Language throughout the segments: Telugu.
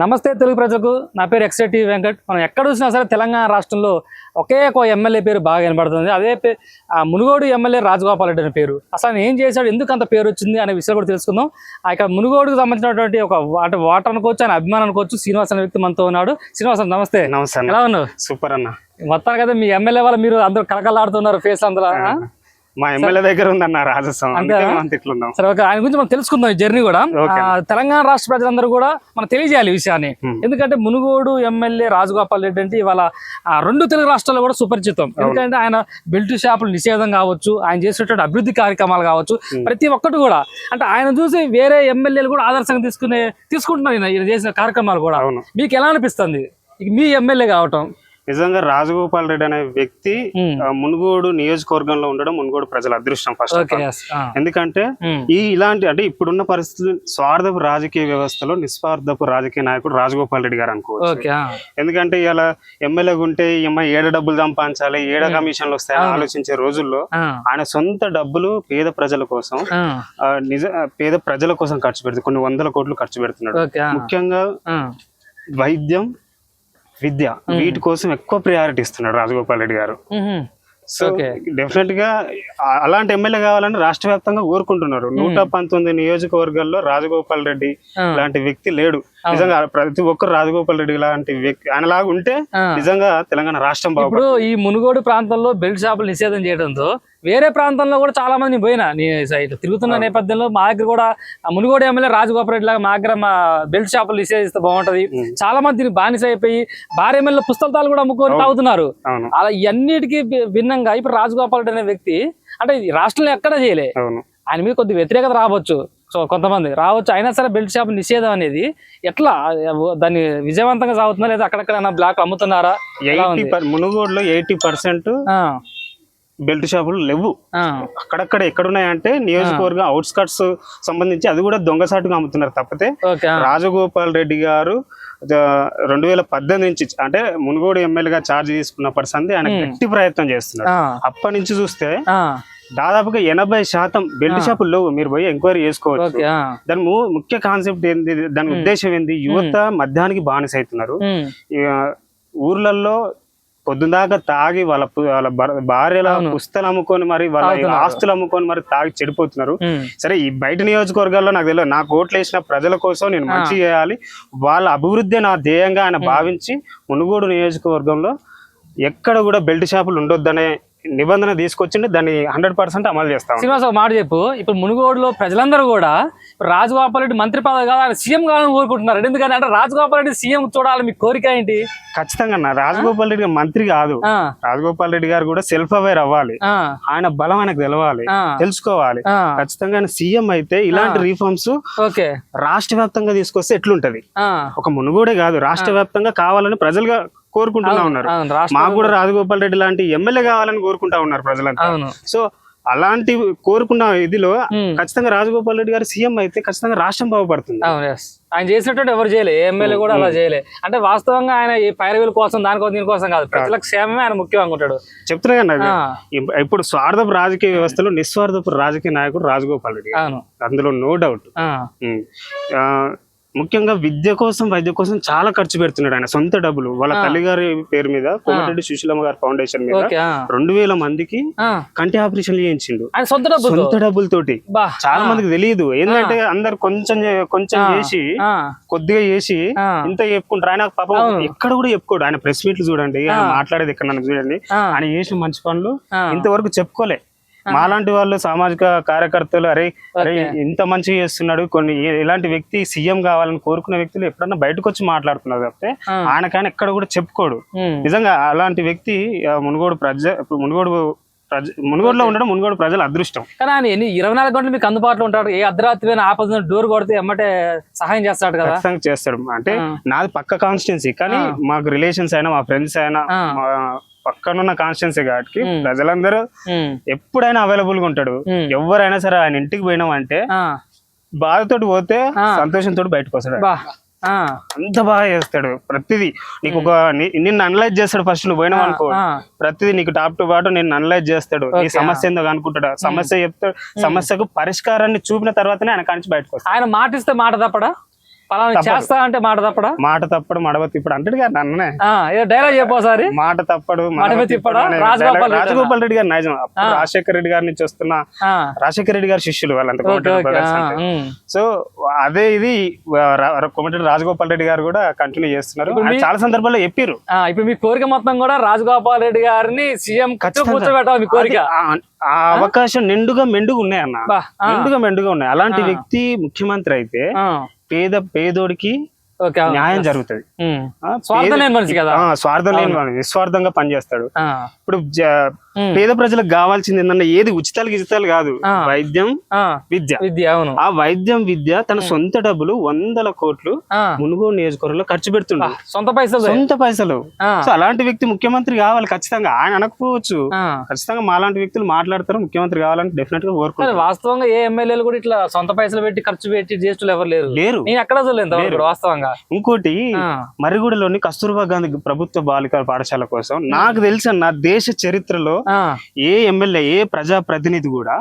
నమస్తే తెలుగు ప్రజలకు. నా పేరు ఎక్స్ఐటి వెంకట్. మనం ఎక్కడ చూసినా సరే తెలంగాణ రాష్ట్రంలో ఒకే ఒక ఎమ్మెల్యే పేరు బాగా వినబడుతుంది. అదే మునుగోడు ఎమ్మెల్యే రాజగోపాల్ రెడ్డి అనే పేరు. అసలు ఏం చేశాడు? ఎందుకు అంత పేరు వచ్చింది అనే విషయం కూడా తెలుసుకుందాం. ఆ యొక్క మునుగోడుకు సంబంధించినటువంటి ఒక అంటే వాటర్ అనుకోవచ్చు ఆయన అభిమానం అనుకోవచ్చు శ్రీనివాస్ అనే వ్యక్తి మనతో ఉన్నాడు. శ్రీనివాస్ నమస్తే. నమస్తే ఎలా ఉన్నావు? సూపర్ అన్న. మొత్తానికి అయితే మీ ఎమ్మెల్యే వాళ్ళు మీరు అందరూ కలకలాడుతున్నారు ఫేస్ అందరూ? మా ఎమ్మెల్యే దగ్గర ఉందన్న ఓకే ఆయన గురించి మనం తెలుసుకుందాం ఈ జర్నీ కూడా. తెలంగాణ రాష్ట్ర ప్రజలందరూ కూడా మనం తెలియజేయాలి ఈ విషయాన్ని. ఎందుకంటే మునుగోడు ఎమ్మెల్యే రాజగోపాల్ రెడ్డి అంటే ఇవాళ ఆ, రెండు తెలుగు రాష్ట్రాల్లో కూడా సుపరిచితం. ఎందుకంటే ఆయన బెల్ట్ షాపులు నిషేధం కావచ్చు ఆయన చేసేటువంటి అభివృద్ధి కార్యక్రమాలు కావచ్చు ప్రతి ఒక్కటి కూడా. అంటే ఆయన చూసి వేరే ఎమ్మెల్యేలు కూడా ఆదర్శంగా తీసుకునే తీసుకుంటున్నారు ఈయన చేసిన కార్యక్రమాలు కూడా. మీకు ఎలా అనిపిస్తుంది? మీ ఎమ్మెల్యే కావటం. నిజంగా రాజగోపాల్ రెడ్డి అనే వ్యక్తి మునుగోడు నియోజకవర్గంలో ఉండడం మునుగోడు ప్రజల అదృష్టం ఫస్ట్. ఎందుకంటే. ఈ ఇలాంటి అంటే ఇప్పుడున్న పరిస్థితులు స్వార్థపు రాజకీయ వ్యవస్థలో నిస్వార్థపు రాజకీయ నాయకుడు రాజగోపాల్ రెడ్డి గారు అనుకోవచ్చు. ఎందుకంటే ఇలా ఎమ్మెల్యేగా ఉంటే ఈ అమ్మాయి ఏడ డబ్బులు సంపాదించాలి ఏడ కమిషన్లు వస్తాయని ఆలోచించే రోజుల్లో. ఆయన సొంత డబ్బులు పేద ప్రజల కోసం నిజ పేద ప్రజల కోసం ఖర్చు పెడుతుంది కొన్ని వందల కోట్లు ఖర్చు పెడుతున్నాడు. ముఖ్యంగా. వైద్యం విద్య వీటి కోసం ఎక్కువ ప్రయారిటీ ఇస్తున్నాడు రాజగోపాల్ రెడ్డి గారు. సో. డెఫినెట్గా అలాంటి ఎమ్మెల్యే కావాలని రాష్ట్ర వ్యాప్తంగా కోరుకుంటున్నారు నూట పంతొమ్మిది నియోజకవర్గాల్లో రాజగోపాల్ రెడ్డి. లాంటి వ్యక్తి లేడు నిజంగా ప్రతి ఒక్కరు రాజగోపాల్ రెడ్డి లాంటి వ్యక్తి ఆయన లాగా ఉంటే. నిజంగా తెలంగాణ రాష్ట్రం ఇప్పుడు ఈ మునుగోడు ప్రాంతంలో బెల్ట్ షాపులు నిషేధం చేయడంతో వేరే ప్రాంతంలో కూడా చాలా మంది నేను పోయినా. నీ సైడ్ తిరుగుతున్న నేపథ్యంలో మా దగ్గర కూడా మునుగోడు ఎమ్మెల్యే రాజగోపాల్ రెడ్డి లాగా మా దగ్గర మా బెల్ట్ షాపులు నిషేధిస్తే బాగుంటది. చాలా మంది దీనికి బానిస అయిపోయి భార్య ఎమ్మెల్యే పుస్తకాలు కూడా అమ్ముకొని తాగుతున్నారు. అలా ఇవన్నిటికీ భిన్నంగా ఇప్పుడు రాజగోపాల్ రెడ్డి అనే వ్యక్తి అంటే ఈ రాష్ట్రంలో ఎక్కడ చేయలే. ఆయన మీద కొద్ది వ్యతిరేకత రావచ్చు. సో కొంతమంది రావచ్చు. అయినా సరే బెల్ట్ షాప్ నిషేధం అనేది ఎట్లా దాన్ని విజయవంతంగా సాగుతుందా లేదా అక్కడక్కడ బ్లాక్ అమ్ముతున్నారా? మునుగోడులో ఎయిటీ పర్సెంట్ బెల్ట్ షాపులు లేవు. అక్కడక్కడ ఎక్కడున్నాయంటే నియోజకవర్గం అవుట్స్కట్స్ సంబంధించి అది కూడా దొంగసాటుగా అమ్ముతున్నారు. తప్పితే రాజగోపాల్ రెడ్డి గారు రెండు వేల పద్దెనిమిది నుంచి అంటే మునుగోడు ఎమ్మెల్యేగా ఛార్జ్ తీసుకున్నప్పటి సంది ఆయన గట్టి ప్రయత్నం చేస్తున్నారు. అప్పటి నుంచి చూస్తే దాదాపుగా ఎనభై శాతం బెల్ట్ షాపులు లేవు. మీరు పోయి ఎంక్వైరీ చేసుకోవచ్చు. దాని ముఖ్య కాన్సెప్ట్ ఏంది? దాని ఉద్దేశం ఏంది? యువత మద్యానికి బానిస అవుతున్నారు. ఊర్లలో పొద్దుదాకా తాగి వాళ్ళ వాళ్ళ భర- భార్యల పుస్తలు అమ్ముకొని మరి వాళ్ళ. ఆస్తులు అమ్ముకొని మరి తాగి చెడిపోతున్నారు. సరే ఈ బయట నియోజకవర్గాల్లో నాకు తెలియదు. నాకు ఓట్లు వేసిన ప్రజల కోసం నేను మంచి చేయాలి. వాళ్ళ అభివృద్ధి నా ధ్యేయంగా ఆయన భావించి మునుగోడు నియోజకవర్గంలో ఎక్కడ కూడా బెల్ట్ షాపులు ఉండొద్దనే నిబంధన తీసుకొచ్చింది దాన్ని హండ్రెడ్ పర్సెంట్ అమలు చేస్తాం శ్రీనివాస్ ఒక మాట చెప్పు. ఇప్పుడు మునుగోడులో ప్రజలందరూ కూడా రాజగోపాల్ రెడ్డి మంత్రి పదవి కాదు ఆయన సీఎం కావాలని కోరుకుంటున్నారు ఎందుకంటే అంటే రాజగోపాల్ రెడ్డి సీఎం చూడాలి మీ కోరిక ఏంటి? ఖచ్చితంగా అన్న రాజగోపాల్ రెడ్డి మంత్రి కాదు. రాజగోపాల్ రెడ్డి గారు కూడా సెల్ఫ్ అవేర్ అవ్వాలి. ఆయన బలం ఆయనకు తెలవాలి. తెలుసుకోవాలి. ఖచ్చితంగా ఆయన సీఎం అయితే ఇలాంటి రిఫార్మ్స్ ఓకే. రాష్ట్ర వ్యాప్తంగా తీసుకొస్తే ఎట్లుంటది? ఒక మునుగోడే కాదు. రాష్ట్ర వ్యాప్తంగా కావాలని ప్రజలుగా కోరుకుంటున్నా ఉన్నారు. మాకు కూడా రాజగోపాల్ రెడ్డి లాంటి ఎమ్మెల్యే కావాలని కోరుకుంటా ఉన్నారు ప్రజలంతా. సో అలాంటి కోరుకున్న ఇదిలో. ఖచ్చితంగా రాజగోపాల్ రెడ్డి గారు సీఎం అయితే ఖచ్చితంగా రాష్ట్రం బాగుపడుతుంది. ఆయన చేసినట్టు ఎవరు చేయలే ఎమ్మెల్యే కూడా అలా చేయలే. అంటే వాస్తవంగా ఆయన ఈ పైరవీల కోసం దానికోసం దీనికోసం కాదు. ప్రజలకు క్షేమమే ఆయన ముఖ్యం అనుకుంటాడు. చెప్తున్నా కదా ఇప్పుడు స్వార్థపు రాజకీయ వ్యవస్థలో నిస్వార్థపు రాజకీయ నాయకుడు రాజగోపాల్ రెడ్డి అందులో నో డౌట్ ఆ, ముఖ్యంగా విద్య కోసం వైద్య కోసం చాలా ఖర్చు పెడుతున్నాడు ఆయన. సొంత డబ్బులు. వాళ్ళ తల్లిగారి పేరు మీద కోమటిరెడ్డి సుశీలమ్మ గారి ఫౌండేషన్ మీద రెండు వేల మందికి. కంటి ఆపరేషన్లు చేయించిండు. సొంత డబ్బులతోటి. చాలా మందికి తెలియదు. ఏంటంటే అందరు కొంచెం కొంచెం చేసి కొద్దిగా చేసి. ఇంత చెప్పుకుంటారు. ఆయన పాపం ఎక్కడ కూడా చెప్పుకోడు. ఆయన ప్రెస్ మీట్లు చూడండి ఆయన మాట్లాడేది ఎక్కడ నన్ను చూడండి. ఆయన చేసిన మంచి పనులు. ఇంతవరకు చెప్పుకోలే. మాలాంటి వాళ్ళు సామాజిక కార్యకర్తలు అరే అరే ఇంత మంచిగా చేస్తున్నాడు. కొన్ని ఇలాంటి వ్యక్తి సీఎం కావాలని కోరుకునే వ్యక్తులు ఎప్పుడన్నా బయటకు వచ్చి మాట్లాడుతున్నారు తప్పితే. ఆయనకైనా ఎక్కడ కూడా చెప్పుకోడు. నిజంగా అలాంటి వ్యక్తి మునుగోడు ప్రజ మునుగోడు ప్రజ మునుగోడులో ఉండడం మునుగోడు ప్రజల అదృష్టం. కానీ ఆయన ఎన్ని ఇరవై నాలుగు గంటలు మీకు అందుబాటులో ఉంటాడు. ఏ అర్ధరాత్రి అయినా ఆపద డోర్ కొడితే ఎమ్మటే సహాయం చేస్తాడు కదా. చేస్తాడు. అంటే. నాది పక్క కాన్స్టిట్యున్సీ కానీ మాకు రిలేషన్స్ అయినా మా ఫ్రెండ్స్ అయినా పక్కనున్న కాన్స్టిట్యున్సీ ఉమ్. ప్రజలందరూ ఎప్పుడైనా అవైలబుల్గా ఉంటాడు. ఎవరైనా సరే ఆయన ఇంటికి పోయినాం అంటే బాధతోటి పోతే. సంతోషంతో బయటకు వస్తాడు. అంత బాగా చేస్తాడు ప్రతిదీ. నీకు ఒక నిన్ను అనలైజ్ చేస్తాడు ఫస్ట్ నువ్వు పోయినావు అనుకో. ప్రతిదీ నీకు టాప్ టు బాటు నిన్ను అనలైజ్ చేస్తాడు. నీ సమస్య ఏందో అనుకుంటాడు? సమస్య చెప్తాడు. సమస్యకు పరిష్కారాన్ని చూపిన తర్వాతనే ఆయన కానించి బయటకు వస్తాడు. ఆయన మాట ఇస్తే మాట తప్పడా? పలానా చేస్తా అంటే మాట తప్పడా? మాట తప్పడు మడవ తిప్పుడు. అంటాడు ఆ, ఏదో డైలాగ్ చెప్పోసారి మాట తప్పడు మడవ రాజగోపాల్ రెడ్డి గారు నైజం. రాజశేఖర రెడ్డి గారి నుంచి వస్తున్న రాజశేఖర రెడ్డి గారి శిష్యులు వాళ్ళంతా. సో అదే ఇది కోమటిరెడ్డి రాజగోపాల్ రెడ్డి గారు కూడా కంటిన్యూ చేస్తున్నారు. చాలా సందర్భాల్లో చెప్పారు ఇప్పుడు మీ కోరిక మొత్తం కూడా రాజగోపాల్ రెడ్డి గారిని సీఎం. కూర్చోబెట్టాలి మీ కోరిక. ఆ- అవకాశం నిండుగా మెండుగా ఉన్నాయి అన్న నిండుగా మెండుగా ఉన్నాయి. అలాంటి వ్యక్తి ముఖ్యమంత్రి అయితే పేద పేదోడికి. న్యాయం జరుగుతుంది. ఆ, స్వార్థం లేని మనిషి కదా స్వార్థం లేని నిస్వార్థంగా పనిచేస్తాడు ఇప్పుడు. పేద ప్రజలకు కావాల్సింది ఏంటంటే ఏది ఉచితాలు గిజితాలు కాదు. వైద్యం విద్య. విద్య అవును. ఆ వైద్యం విద్య తన సొంత డబ్బులు వందల కోట్లు మునుగోడు నియోజకవర్గంలో ఖర్చు పెడుతుండు. సొంత పైసలు. సొంత పైసలు. సో అలాంటి వ్యక్తి ముఖ్యమంత్రి కావాలి ఖచ్చితంగా. ఆయన అనకపోవచ్చు. ఖచ్చితంగా మాలాంటి వ్యక్తులు మాట్లాడతారు ముఖ్యమంత్రి కావాలని డెఫినెట్గా కోరుకుంటారు. వాస్తవంగా ఏ ఎమ్మెల్యేలు కూడా ఇట్లా సొంత పైసలు పెట్టి ఖర్చు పెట్టి చేసేటోళ్ళు ఎవరు లేరు. లేరు. నేను ఎక్కడ చూడలేదు వాస్తవంగా. ఇంకోటి మరిగూడలోని కస్తూర్బా గాంధీ ప్రభుత్వ బాలికల పాఠశాల కోసం నాకు తెలిసిన దేశ చరిత్రలో ఏ ఎమ్మెల్యే ఏ ప్రజా ప్రతినిధి కూడా.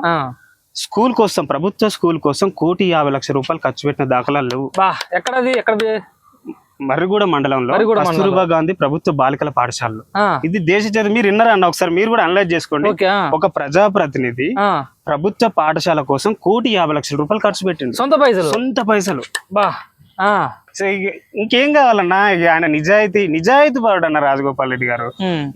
స్కూల్ కోసం ప్రభుత్వ స్కూల్ కోసం కోటి యాభై లక్షల రూపాయలు ఖర్చు పెట్టిన దాఖలాలు లేవు. ఎక్కడది ఎక్కడది? మర్రిగూడ మండలంలో కస్తూర్బా గాంధీ ప్రభుత్వ బాలికల పాఠశాలలో. ఇది దేశ చరిత్ర. మీరు విన్నారా అన్న ఒకసారి? మీరు కూడా అనలైజ్ చేసుకోండి. ఒక ప్రజాప్రతినిధి ఆ. ప్రభుత్వ పాఠశాల కోసం కోటి యాభై లక్షల రూపాయలు ఖర్చు పెట్టిండు. సొంత పైసలు. సొంత పైసలు. బా సో ఇక కావాలన్నా ఇక ఆయన నిజాయితీ నిజాయితీ పరుడు అన్న రాజగోపాల్ రెడ్డి గారు.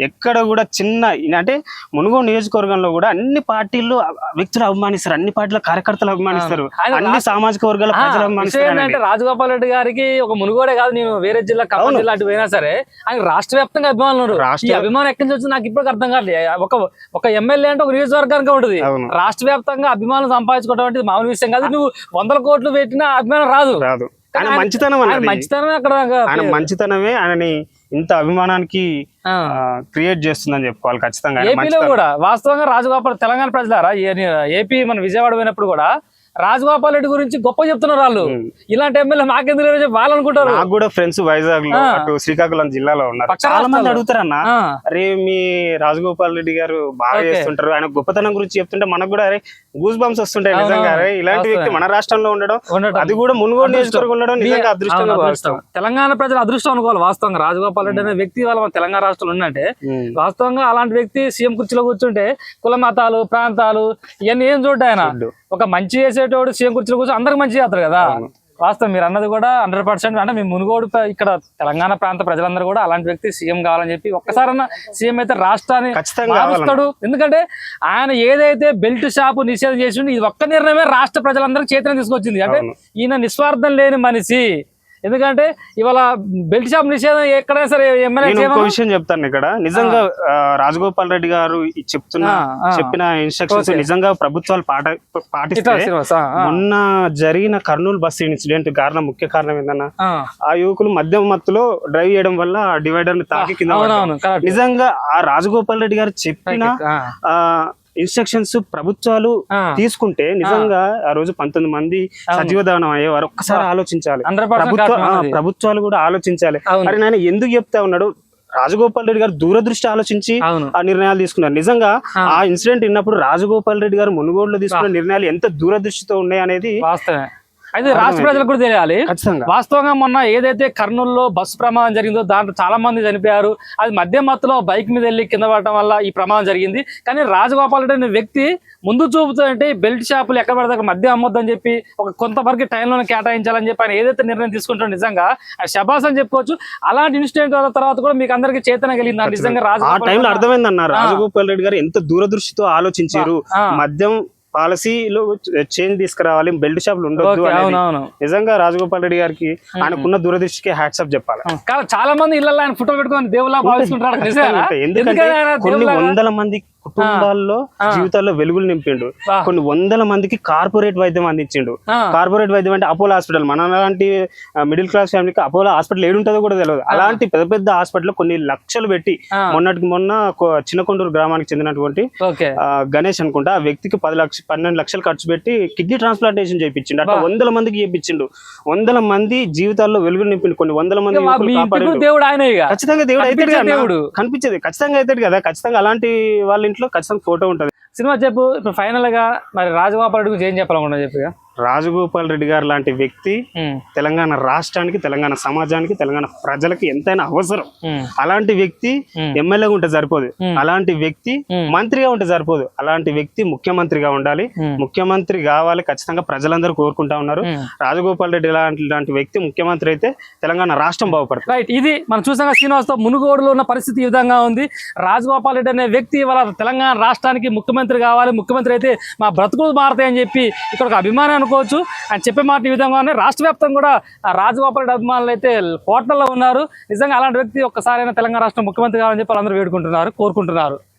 ఎక్కడ కూడా చిన్న అంటే మునుగోడు నియోజకవర్గంలో కూడా అన్ని పార్టీల్లో అ- వ్యక్తులు అభిమానిస్తారు అన్ని పార్టీల కార్యకర్తలు అభిమానిస్తారు అన్ని సామాజిక వర్గాల ప్రజలు అభిమానిస్తారు. రాజగోపాల్ రెడ్డి గారికి ఒక మునుగోడే కాదు నేను వేరే జిల్లా ఖమ్మం జిల్లా అటు పోయినా సరే ఆయన రాష్ట్ర వ్యాప్తంగా అభిమానులు రాష్ట్ర- అభిమానం ఎక్కడి నుంచి నాకు ఇప్పటికి అర్థం కాలేదు ఒక ఒక ఎమ్మెల్యే అంటే ఒక నియోజకవర్గానికి ఉంటుంది. రాష్ట్ర వ్యాప్తంగా అభిమానులు సంపాదించుకోవడం అంటే మామూలు విషయం కాదు. నువ్వు వందల కోట్లు పెట్టినా అభిమానం రాదు. రాదు. ఆయన మంచితనం మంచితనమే అక్కడ ఆయన మంచితనమే ఆయనని ఇంత అభిమానానికి. క్రియేట్ చేస్తుందని చెప్పుకోవాలి ఖచ్చితంగా ఏపీలో మంచితనం. కూడా వాస్తవంగా రాజగోపాల్ తెలంగాణ ప్రజలారా ఏపీ మన విజయవాడ పోయినప్పుడు కూడా రాజగోపాల్ రెడ్డి గురించి గొప్ప చెప్తున్నారు వాళ్ళు ఇలాంటి ఎమ్మెల్యే మాకెందుకు లేరు చెప్పి వాళ్ళు అనుకుంటారు నాకు కూడా ఫ్రెండ్స్ వైజాగ్లో. అటు శ్రీకాకుళం జిల్లాలో ఉన్నారు చాలా మంది. అడుగుతారన్న అరే మీ రాజగోపాల్ రెడ్డి గారు బాగా. చేస్తుంటారు ఆయన గొప్పతనం గురించి చెప్తుంటే మనకు కూడా అరే గూస్ బంప్స్ వస్తుంటాయి నిజంగా అరే ఇలాంటి. వ్యక్తి మన రాష్ట్రంలో ఉండడం. అది కూడా మునుగోడు. నియోజకవర్గం ఉండడం నిజంగా అదృష్టం. తెలంగాణ ప్రజలు అదృష్టం అనుకోవాలి వాస్తవంగా రాజగోపాల్ రెడ్డి అనే వ్యక్తి వాళ్ళ తెలంగాణ రాష్ట్రంలో ఉన్నట్టే. వాస్తవంగా అలాంటి వ్యక్తి సీఎం కుర్చీలో కూర్చుంటే కుల మతాలు ప్రాంతాలు ఇవన్నీ ఏం చూడ్డా ఆయన చూడ్డు. ఒక మంచి చేసేటోడు సీఎం కుర్చీలో కూర్చొని అందరికి మంచి చేస్తారు కదా. వాస్తవం మీరు అన్నది కూడా హండ్రెడ్ పర్సెంట్ అంటే మీ మునుగోడు ఇక్కడ తెలంగాణ ప్రాంత ప్రజలందరూ కూడా అలాంటి వ్యక్తి సీఎం కావాలని చెప్పి ఒక్కసారన్నా సీఎం అయితే రాష్ట్రాన్ని మారుస్తాడు. ఎందుకంటే ఆయన ఏదైతే బెల్ట్ షాపు నిషేధం చేసిండు ఇది ఒక్క నిర్ణయమే రాష్ట్ర ప్రజలందరికీ చేతన తీసుకొచ్చింది. అంటే. ఈయన నిస్వార్థం లేని మనిషి. ఎందుకంటే ఇవాళ బెల్ట్ షాప్ నిషేధం ఎక్కడైనా సరే ఎమ్మెల్యే విషయం చెప్తాను ఇక్కడ. నిజంగా రాజగోపాల్ రెడ్డి గారు చెప్తున్న. చెప్పిన ఇన్స్ట్రక్షన్స్. నిజంగా ప్రభుత్వాలు పాట పాటిస్తే మొన్న జరిగిన కర్నూలు బస్ ఇన్సిడెంట్ కారణం ముఖ్య కారణం ఏందన్నా? ఆ. యువకులు మద్యం మత్తులో డ్రైవ్ చేయడం వల్ల డివైడర్ని తాకి కింద నిజంగా ఆ రాజగోపాల్ రెడ్డి గారు చెప్పిన ఆ ఇన్స్ట్రక్షన్స్ ప్రభుత్వాలు తీసుకుంటే నిజంగా ఆ రోజు పంతొమ్మిది మంది సజీవదానం అయ్యేవారు ఒక్కసారి ఆలోచించాలి. ప్రభుత్వాలు కూడా ఆలోచించాలి. మరి నేను ఎందుకు చెప్తా ఉన్నాడు? రాజగోపాల్ రెడ్డి గారు దూరదృష్టి ఆలోచించి ఆ నిర్ణయాలు తీసుకున్నారు. నిజంగా ఆ. ఇన్సిడెంట్ విన్నప్పుడు రాజగోపాల్ రెడ్డి గారు మునుగోడులో తీసుకున్న నిర్ణయాలు ఎంత దూరదృష్టితో ఉన్నాయి అనేది అయితే రాష్ట్ర ప్రజలకు కూడా తెలియాలి. వాస్తవంగా మొన్న ఏదైతే కర్నూలులో బస్సు ప్రమాదం జరిగిందో దాంట్లో చాలా మంది చనిపోయారు. అది మధ్య మత్తులో బైక్ మీద వెళ్ళి కింద పడటం వల్ల ఈ ప్రమాదం జరిగింది. కానీ రాజగోపాల్ రెడ్డి అనే వ్యక్తి ముందు చూపుతూ అంటే బెల్ట్ షాపులు ఎక్కడ పడితే మధ్య అమ్మొద్దని చెప్పి ఒక కొంతవరకు టైంలోనే కేటాయించాలని చెప్పి ఆయన ఏదైతే నిర్ణయం తీసుకుంటాడో నిజంగా శబాస్ అని చెప్పుకోవచ్చు. అలాంటి ఇన్సిడెంట్ తర్వాత కూడా మీకు అందరికీ చేతన కలిగింది. నిజంగా ఆ రాజగోపాల్ రెడ్డి అర్థమైందన్న రాజగోపాల్ రెడ్డి గారు ఎంత దూరదృష్టితో ఆలోచించారు. మద్యం పాలసీలో చేంజ్ తీసుకురావాలి బెల్ట్ షాపులు ఉండొద్దు నిజంగా రాజగోపాల్ రెడ్డి గారికి ఆయనకున్న దూరదృష్టికి హ్యాట్సాప్ చెప్పాలి. చాలా మంది ఇళ్ళల్లో ఆయన ఫోటో పెట్టుకొని దేవులా భావిస్తుంటారు. ఎందుకంటే కొన్ని వందల మంది కుటుంబాల్లో. జీవితాల్లో వెలుగులు నింపిండు. కొన్ని వందల మందికి కార్పొరేట్ వైద్యం అందించిండు. కార్పొరేట్ వైద్యం అంటే అపోలో హాస్పిటల్. మన లాంటి మిడిల్ క్లాస్ ఫ్యామిలీకి అపోలో హాస్పిటల్ ఏడుంటుందో కూడా తెలియదు అలాంటి పెద్ద పెద్ద హాస్పిటల్ కొన్ని లక్షలు పెట్టి. మొన్నటికి మొన్న చిన్నకొండూరు గ్రామానికి చెందినటువంటి గణేష్ అనుకుంటా ఆ వ్యక్తికి పది లక్ష పన్నెండు లక్షలు ఖర్చు పెట్టి కిడ్నీ ట్రాన్స్ప్లాంటేషన్ చేయించిండు. అట్లా. వందల మందికి చేయించిండు. వందల మంది జీవితాల్లో వెలుగులు నింపిండు. కొన్ని వందల మంది ఖచ్చితంగా దేవుడు అయితే. కనిపించేది. ఖచ్చితంగా అవుతాడు కదా. ఖచ్చితంగా అలాంటి వాళ్ళ ఇంట్లో ఖచ్చితంగా ఫోటో ఉంటది. సినిమా చెప్పు ఇప్పుడు ఫైనల్గా మరి రాజగోపాల్ రెడ్డి గురించి ఏం చెప్పాలనుకున్నా చెప్పు రాజగోపాల్ రెడ్డి గారు లాంటి వ్యక్తి తెలంగాణ రాష్ట్రానికి తెలంగాణ సమాజానికి తెలంగాణ ప్రజలకి ఎంతైనా అవసరం అలాంటి వ్యక్తి. ఎమ్మెల్యేగా ఉంటే సరిపోదు. అలాంటి వ్యక్తి. మంత్రిగా ఉంటే సరిపోదు అలాంటి వ్యక్తి ముఖ్యమంత్రిగా ఉండాలి. ముఖ్యమంత్రి కావాలి ఖచ్చితంగా ప్రజలందరూ కోరుకుంటా ఉన్నారు. రాజగోపాల్ రెడ్డి లాంటి లాంటి వ్యక్తి ముఖ్యమంత్రి అయితే తెలంగాణ రాష్ట్రం బాగుపడుతుంది రైట్ ఇది మనం చూసాం శ్రీనివాస్తో మునుగోడులో ఉన్న పరిస్థితి ఈ విధంగా ఉంది రాజగోపాల్ రెడ్డి అనే వ్యక్తి వాళ్ళ తెలంగాణ రాష్ట్రానికి ముఖ్యమంత్రి కావాలి ముఖ్యమంత్రి అయితే మా బ్రతుకులు మారతాయి అని చెప్పి ఇక్కడ ఒక అభిమానం అనుకోవచ్చు. అని చెప్పే మాట ఈ విధంగానే రాష్ట్ర వ్యాప్తంగా కూడా రాజగోపాల్ అభిమానులు అయితే కోట్లలో ఉన్నారు. నిజంగా అలాంటి వ్యక్తి ఒక్కసారైనా తెలంగాణ రాష్ట్రం ముఖ్యమంత్రి కావాలని చెప్పి వాళ్ళందరూ వేడుకుంటున్నారు కోరుకుంటున్నారు.